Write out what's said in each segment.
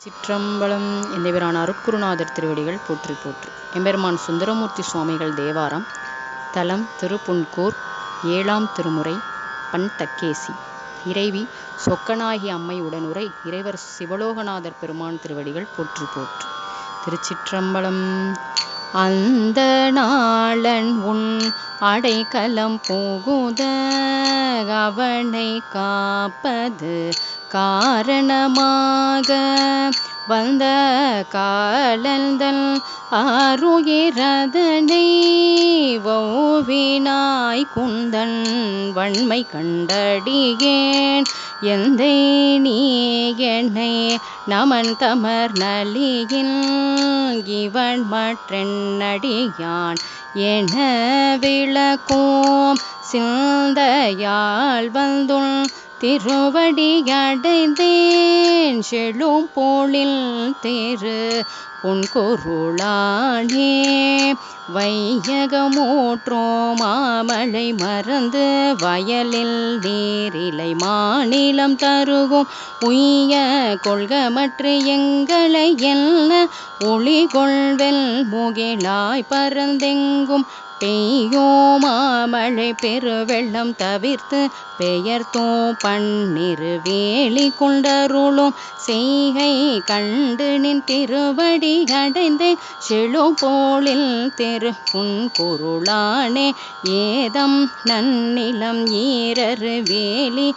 சிற்றம்பலம் எந்தபிரான் அருட்குருநாதர் திருவடிகள் போற்றி போற்று. எம்பெருமான் சுந்தரமூர்த்தி சுவாமிகள் தேவாரம் தலம் திருப்புன்கூர் ஏழாம் திருமுறை பண் தக்கேசி இறைவி சொக்கனாகி அம்மை உடனுரை இறைவர் சிவலோகநாதர் பெருமான் திருவடிகள் போற்றி போற்று. திருச்சிற்றம்பலம் அந்த நாளன் உன் அடைக்கலம் புகுத அவனை காப்பது காரணமாக. வந்த காலந்தன் ஆருயிரதனை ஓவினாய் குந்தன் வன்மை கண்டடியேன். எந்தை நீ என்னை நமன் தமர் நலியில் இவன் மற்றென்னடியான் என விளக்கும் சிந்தையால் வந்துள். திருவடியடைந்தேன் செழும் போலில் தேரு பொன்கொருளானே வையகமூற்றோ மாமலை மறந்து வயலில் நீரிலை மாநிலம் தருகும். உய்ய கொள்கமற்று எங்களை என்ன? ஒளி கொள்வெல் முகிலாய் பறந்தெங்கும் மாமழை பெருவெள்ளம் தவிர்த்து பெயர்த்தோ பன்னிரு வேலி கொண்டருளும். செய்கை கண்டு நின் திருவடி அடைந்தேன் செழு போலில் தெரு உன் குருளானே. ஏதம் நன்னிலம் ஈரரு வேலி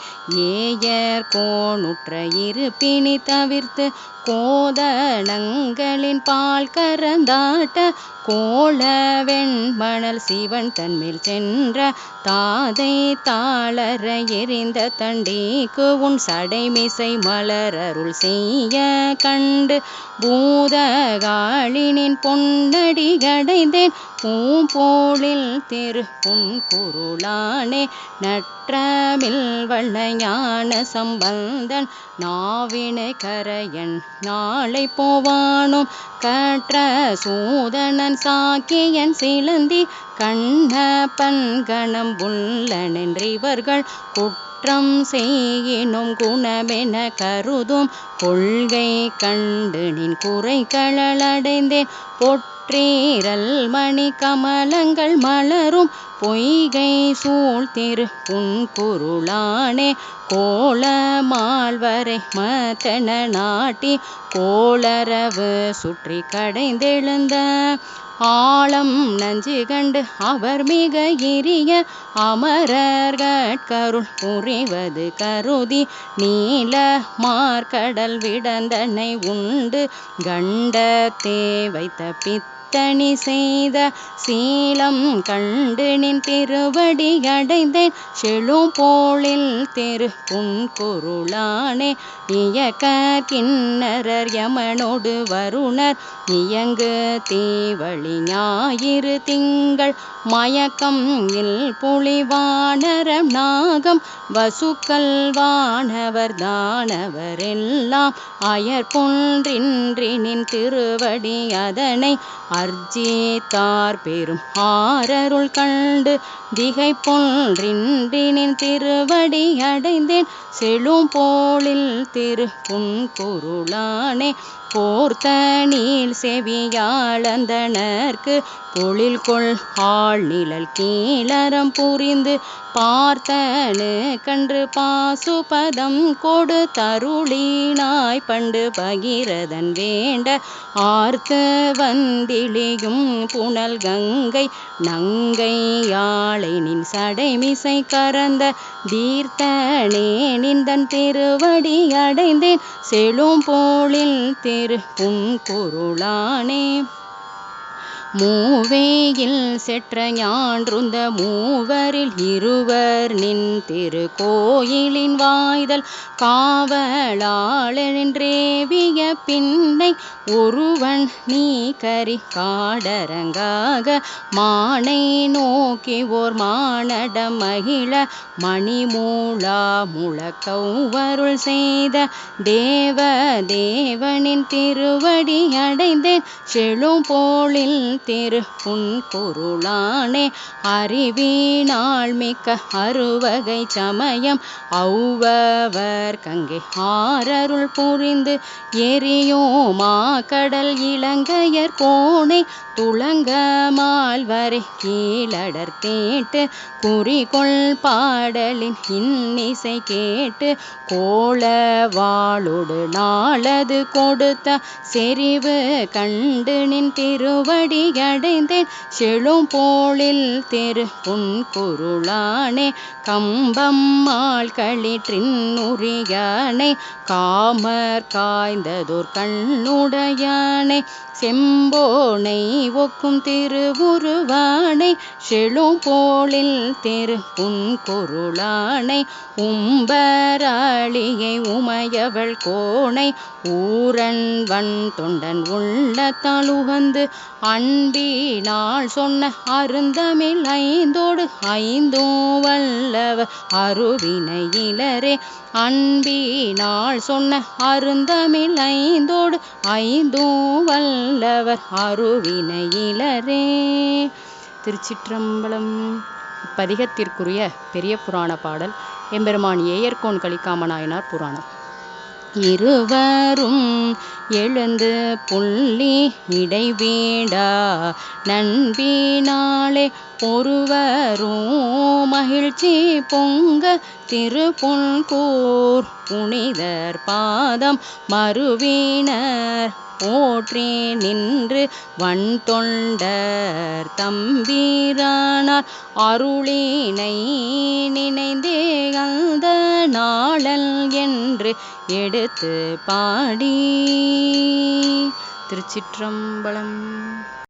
ஏயர் கோணுற்ற இருப்பினி தவிர்த்து கோதனங்களின் பால் கரந்தாட்ட கோள வெண்மண வெண்மணல் சிவன் தன்மேல் சென்ற தாதை தாளர எரிந்த தண்டிக்கு உன் சடைமிசை மலரருள் செய்ய கண்டு பூதகாளினின் பொன்னடி கடைந்தேன் பூம்போழில் திரு புன் குருளானே நற்றமில் வள்ளையான சம்பந்தன் நாவினை கரையன் நாளை போவானும் கற்ற சூதனன் சாக்கியன் சிலந்தி கண்ண பன்கணம் புல்லனென்றிவர்கள் குற்றம் செய்யினும் குணமென கருதும் கொள்கை கண்டு நின் குறை களடைந்தேன் பொற்றீரல் மணி கமலங்கள் மலரும் பொய்கை சூழ் திரு புன் பொருளானே கோல மத்தன நாட்டி கோளரவு சுற்றி கடைந்தெழுந்த ஆழம் நஞ்சு கண்டு அவர் மிக எரிய அமரர்கருள் புரிவது கருதி நீல மார்கடல் விடந்தனை உண்டு. கண்டத்தே வைத்த பித் தனி செய்த சீலம் கண்டு நின் திருவடி அடைந்தேன். செழும் போலில் தெரு புன் பொருளானே இயக்க கிண்ணரர் யமனோடு வருணர். இயங்கு தீவழி ஞாயிறு திங்கள் மயக்கம் இல் புலிவானரம் நாகம். வசுக்கல் வானவர் தானவரெல்லாம் அயற்பொன்றின்றி நின் திருவடி அதனை அர்ஜித்தார் பெரும் ஆரருள் கண்டு திகை பொன்றின்றினின் திருவடி அடைந்தேன். செழும் போலில் திரு புன் போர்த்தனில் போர்த்த நீள் செவியாளந்தனர்க்கு பொழில் கொள். ஆள் நிழல் கீழறம் புரிந்து பார்த்தனு கன்று பாசுபதம் கொடு. தருளினாய் பண்டு பகிரதன் வேண்ட ஆர்த்து வந்திழியும் புனல் கங்கை. நங்கை யாழை நின் சடைமிசை கறந்த தீர்த்தனே. நிந்தன் திருவடி அடைந்தேன். செழும் போலில் தே உன் பொருளானே. மூவேயில் செற்ற ஞான்றுந்த மூவரில் இருவர் நின் திருக்கோயிலின் வாய்தல் வாய்தல் காவலாளென்றேவிய பின்னை ஒருவன் நீ கரி காடரங்காக மானை நோக்கி ஓர் மானட மகிழ மணிமூலா முழக்கவ்வருள் செய்த தேவ தேவனின் திருவடி அடைந்தேன் செழும் போலில் திரு புன்பொருளானே அறிவினாள் மிக்க அறுவகை சமயம். அவ்வவர் கங்கை ஆரருள் புரிந்து எரியோமா கடல் இலங்கையர் கோணை துளங்க மால்வரை கீழடர் கேட்டு குறிகொள் பாடலின் இன்னிசை கேட்டு. கோள வாளொடு நாளது கொடுத்த செறிவு கண்டு நின் திருவடி அடைந்தேன் செழும் போலில் தெரு புன்குருளானே குருளானே கம்பம்மாள் களிற்றின் உரியானை காமர் காய்ந்ததோர் கண்ணுடையானை செம்போனை ஒக்கும் திருவுருவானை செழும் போலில் திரு புன்குருளானை உம்பராளியை உமையவள் கோணை ஊரன் வன் தொண்டன் உள்ளத்தால் உகந்து அன்பினால் சொன்ன அருந்தமிழ் ஐந்தோடு ஐந்தும் வல்லவ அருவினையிலரே. அன்பினால் சொன்ன அருந்தமிழ் ஐந்தோடு ஐந்தும் வல்லவர் அருவினையிலரே. திருச்சிற்றம்பலம் இப்பதிகத்திற்குரிய பெரிய புராண பாடல் எம்பெருமான் ஏயர்கோன் கலிக்காம நாயனார் புராணம். இருவரும் எழுந்து புள்ளி இடைவேடா. நண்பினாலே ஒருவரும் மகிழ்ச்சி பொங்க திருப்புன்கூர் புனிதர் பாதம் மறுவினர் போற்றி நின்று வன் தொண்டர் தம்பீரானார். அருளினை நினைந்தே அந்த நாளல் என்று எடுத்து பாடி. திருச்சிற்றம்பலம்.